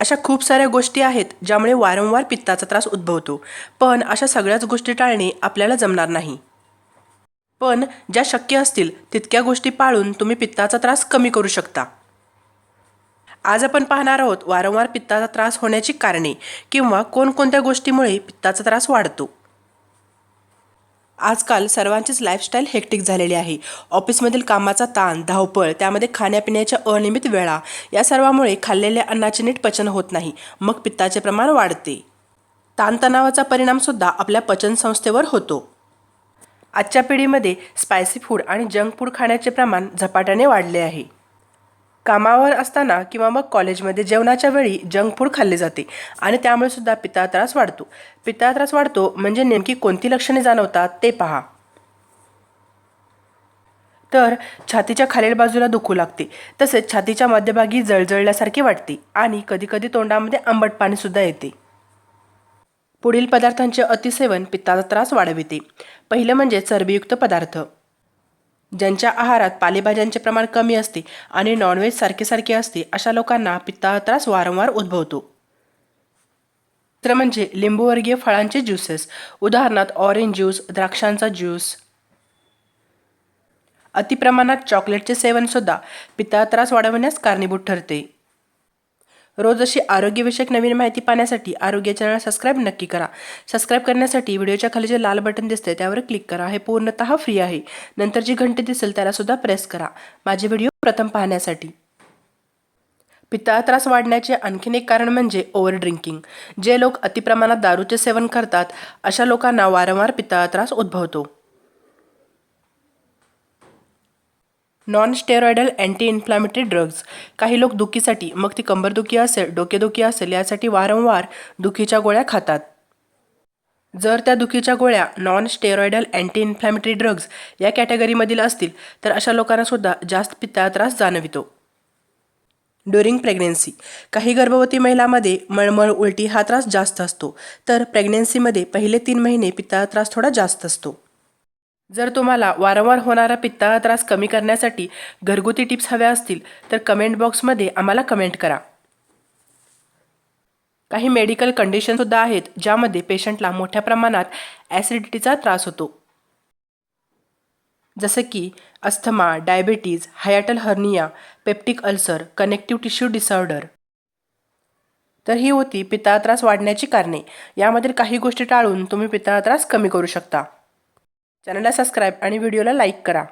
अशा खूप साऱ्या गोष्टी आहेत ज्यामुळे वारंवार पित्ताचा त्रास उद्भवतो. पण अशा सगळ्याच गोष्टी टाळणे आपल्याला जमणार नाही. पण ज्या शक्य असतील तितक्या गोष्टी पाळून तुम्ही पित्ताचा त्रास कमी करू शकता. आज आपण पाहणार आहोत वारंवार पित्ताचा त्रास होण्याची कारणे किंवा कोणकोणत्या गोष्टीमुळे पित्ताचा त्रास वाढतो. आजकाल सर्वांचीच लाईफस्टाईल हेक्टिक झालेली आहे. ऑफिसमधील कामाचा ताण धावपळ त्यामध्ये खाण्यापिण्याच्या अनियमित वेळा या सर्वामुळे खाल्लेल्या अन्नाचे नीट पचन होत नाही. मग पित्ताचे प्रमाण वाढते. ताणतणावाचा परिणामसुद्धा आपल्या पचनसंस्थेवर होतो. आजच्या पिढीमध्ये स्पायसी फूड आणि जंक फूड खाण्याचे प्रमाण झपाट्याने वाढले आहे. कामावर असताना किंवा मग कॉलेजमध्ये जेवणाच्या वेळी जंक फूड खाल्ले जाते आणि त्यामुळे सुद्धा पित्ता त्रास वाढतो. पित्ता त्रास वाढतो म्हणजे नेमकी कोणती लक्षणे जाणवतात ते पहा. तर छातीच्या खालील बाजूला दुखू लागते तसेच छातीच्या मध्यभागी जळजळल्यासारखे वाटते आणि कधीकधी तोंडामध्ये आंबट पाणीसुद्धा येते. पुढील पदार्थांचे अतिसेवन पित्ताचा त्रास वाढविते. पहिलं म्हणजे चरबीयुक्त पदार्थ. ज्यांच्या आहारात पालेभाज्यांचे प्रमाण कमी असते आणि नॉनव्हेज सारखे सारखे असते अशा लोकांना पित्ता त्रास वारंवार उद्भवतो. तर म्हणजे लिंबूवर्गीय फळांचे ज्युसेस उदाहरणार्थ ऑरेंज ज्यूस द्राक्षांचा ज्यूस अतिप्रमाणात चॉकलेटचे सेवनसुद्धा पित्ताचा त्रास वाढवण्यास कारणीभूत ठरते. रोज अशी आरोग्यविषयक नवीन माहिती पाहण्यासाठी आरोग्य चॅनल सबस्क्राईब नक्की करा. सबस्क्राईब करण्यासाठी व्हिडिओच्या खाली जे लाल बटन दिसते त्यावर क्लिक करा. हे पूर्णतः फ्री आहे. नंतर जी घंटी दिसेल त्याला सुद्धा प्रेस करा. माझे व्हिडिओ प्रथम पाहण्यासाठी. पित्ता त्रास वाढण्याचे आणखीन एक कारण म्हणजे ओव्हर ड्रिंकिंग जे लोक अतिप्रमाणात दारूचे सेवन करतात अशा लोकांना वारंवार पित्ता त्रास उद्भवतो. Non steroidal anti inflammatory drugs काही लोक दुखीसाठी मग ती कंबरदुखी असेल डोकेदुखी असेल यासाठी वारंवार दुखीच्या गोळ्या खातात. जर त्या दुखीच्या गोळ्या non steroidal anti inflammatory drugs या कॅटेगरीमधील असतील तर अशा लोकांनासुद्धा जास्त पित्ता त्रास जाणवितो. ड्युरिंग प्रेग्नेन्सी काही गर्भवती महिलांमध्ये मळमळ उलटी हा त्रास जास्त असतो. तर प्रेग्नेन्सीमध्ये पहिले तीन महिने पित्ता त्रास थोडा जास्त असतो. जर तुम्हाला वारंवार होणारा पित्ता त्रास कमी करण्यासाठी घरगुती टिप्स हव्या असतील तर कमेंट बॉक्समध्ये आम्हाला कमेंट करा. काही मेडिकल कंडिशनसुद्धा आहेत ज्यामध्ये पेशंटला मोठ्या प्रमाणात ॲसिडिटीचा त्रास होतो. जसं की asthma diabetes hiatal hernia peptic ulcer connective tissue disorder. तर ही होती पित्ताळा त्रास वाढण्याची कारणे. यामधील काही गोष्टी टाळून तुम्ही पित्ताळा त्रास कमी करू शकता. चॅनलला सबस्क्राईब आणि व्हिडिओला लाईक करा.